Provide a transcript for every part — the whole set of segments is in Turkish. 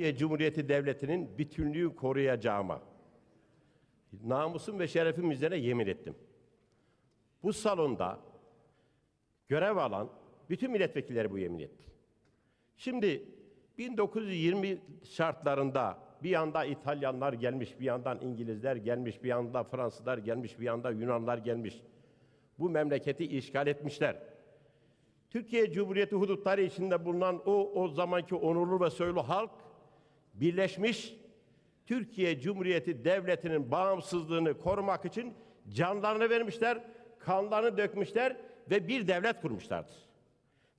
Türkiye Cumhuriyeti Devleti'nin bütünlüğü koruyacağıma, namusum ve şerefim üzerine yemin ettim. Bu salonda görev alan bütün milletvekilleri bu yemin etti. Şimdi 1920 şartlarında bir yanda İtalyanlar gelmiş, bir yandan İngilizler gelmiş, bir yanda Fransızlar gelmiş, bir yanda Yunanlar gelmiş. Bu memleketi işgal etmişler. Türkiye Cumhuriyeti hudutları içinde bulunan o o zamanki onurlu ve soylu halk birleşmiş Türkiye Cumhuriyeti Devleti'nin bağımsızlığını korumak için canlarını vermişler, kanlarını dökmüşler ve bir devlet kurmuşlardır.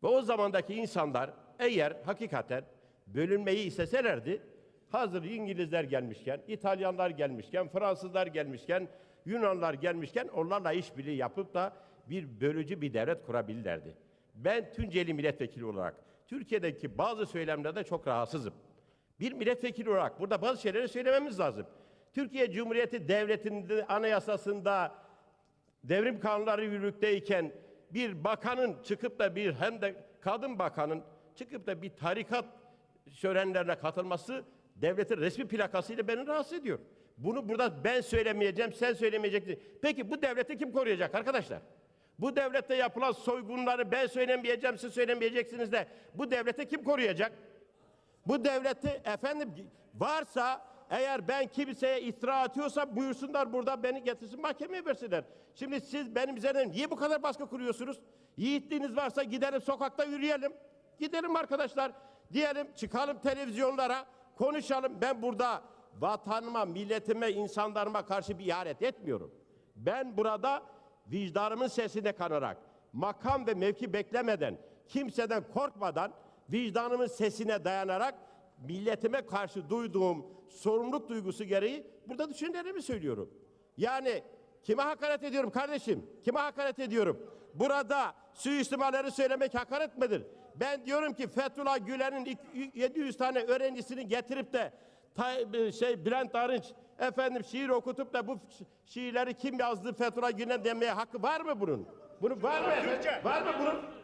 Ve o zamandaki insanlar eğer hakikaten bölünmeyi isteselerdi, hazır İngilizler gelmişken, İtalyanlar gelmişken, Fransızlar gelmişken, Yunanlar gelmişken onlarla işbirliği yapıp da bir bölücü bir devlet kurabilirlerdi. Ben Tunceli milletvekili olarak Türkiye'deki bazı söylemlerde çok rahatsızım. Bir milletvekili olarak burada bazı şeyleri söylememiz lazım. Türkiye Cumhuriyeti Devleti'nin anayasasında devrim kanunları yürürlükteyken bir bakanın çıkıp da bir hem de kadın bakanın çıkıp da bir tarikat şölenlerine katılması devletin resmi plakasıyla beni rahatsız ediyor. Bunu burada ben söylemeyeceğim, sen söylemeyeceksin. Peki bu devleti kim koruyacak arkadaşlar? Bu devlette yapılan soygunları ben söylemeyeceğim, siz söylemeyeceksiniz de bu devleti kim koruyacak? Bu devleti efendim varsa eğer ben kimseye iftira atıyorsam buyursunlar burada beni getirsin mahkemeye versinler. Şimdi siz benim üzerine niye bu kadar baskı kuruyorsunuz? Yiğitliğiniz varsa gidelim sokakta yürüyelim. Gidelim arkadaşlar. Diyelim çıkalım televizyonlara konuşalım. Ben burada vatanıma, milletime, insanlarıma karşı bir ihanet etmiyorum. Ben burada vicdanımın sesine kanarak, makam ve mevki beklemeden, kimseden korkmadan, vicdanımın sesine dayanarak milletime karşı duyduğum sorumluluk duygusu gereği burada düşüncelerimi söylüyorum. Yani kime hakaret ediyorum kardeşim? Kime hakaret ediyorum? Burada suistimalleri söylemek hakaret midir? Ben diyorum ki Fethullah Gülen'in ilk 700 tane öğrencisini getirip de şey Bülent Arınç efendim şiir okutup da bu şiirleri kim yazdı Fethullah Gülen demeye hakkı var mı bunun? Bunu var mı? Var mı bunun?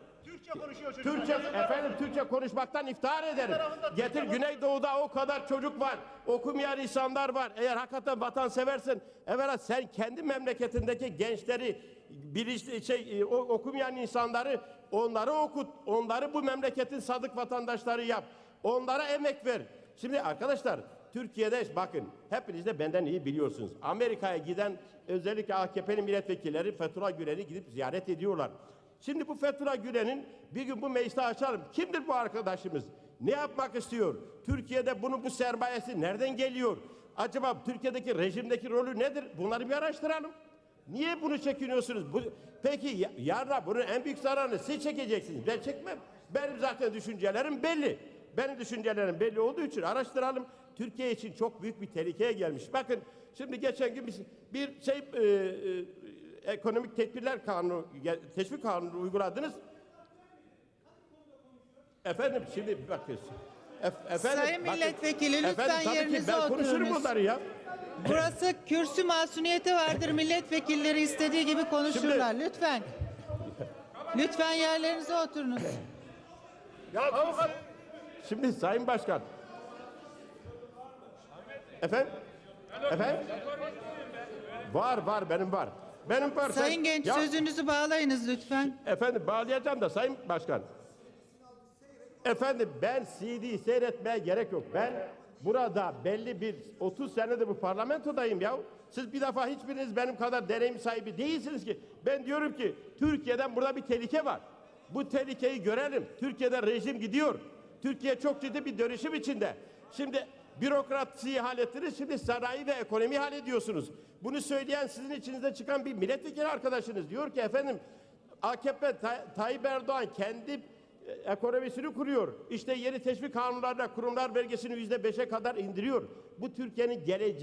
Türkçe konuşuyor çocuk. Türkçe efendim Türkçe konuşmaktan iftihar ederim. Getir Güneydoğu'da o kadar çocuk var. Okumayan insanlar var. Eğer hakikaten vatan seversen evvela sen kendi memleketindeki gençleri bilinçli şey e, o- okumayan insanları onları okut. Onları bu memleketin sadık vatandaşları yap. Onlara emek ver. Şimdi arkadaşlar Türkiye'de bakın hepiniz de benden iyi biliyorsunuz. Amerika'ya giden özellikle AKP'li milletvekilleri Fethullah Gülen'i gidip ziyaret ediyorlar. Şimdi bu Fethullah Gülen'in bir gün bu mecliste açalım. Kimdir bu arkadaşımız? Ne yapmak istiyor? Türkiye'de bunun bu sermayesi nereden geliyor? Acaba Türkiye'deki rejimdeki rolü nedir? Bunları bir araştıralım. Niye bunu çekiniyorsunuz? Bu, peki ya- yarın bunun en büyük zararını siz çekeceksiniz. Ben çekmem. Benim zaten düşüncelerim belli. Benim düşüncelerim belli olduğu için araştıralım. Türkiye için çok büyük bir tehlikeye gelmiş. Bakın şimdi geçen gün biz bir şey e, e, ekonomik tedbirler kanunu, teşvik kanunu uyguladınız. Efendim şimdi bakın. Ef- efendim, Sayın bakın. milletvekili, lütfen Efendim, yerinize Ben konuşurum oturunuz. bunları ya. Burası kürsü masumiyeti vardır. Milletvekilleri istediği gibi konuşurlar. Lütfen. Lütfen yerlerinize oturunuz. Şimdi Sayın Başkan. Efendim? Efendim? Var var benim var. Benim. Sen- Sayın Genç Ya, sözünüzü bağlayınız lütfen. Efendim bağlayacağım da Sayın Başkan. Efendim ben CD seyretmeye gerek yok. Ben burada belli bir 30 senedir bu parlamentodayım ya. Siz bir defa hiçbiriniz benim kadar deneyim sahibi değilsiniz ki. Ben diyorum ki Türkiye'den burada bir tehlike var. Bu tehlikeyi görelim. Türkiye'de rejim gidiyor. Türkiye çok ciddi bir dönüşüm içinde. Şimdi bürokrasiyi hallettiniz, şimdi sanayi ve ekonomi hallediyorsunuz. Bunu söyleyen sizin içinizde çıkan bir milletvekili arkadaşınız diyor ki efendim AKP Tay- Tayyip Erdoğan kendi e, ekonomisini kuruyor. İşte yeni teşvik kanunlarla kurumlar vergisini yüzde beşe kadar indiriyor. Bu Türkiye'nin geleceği.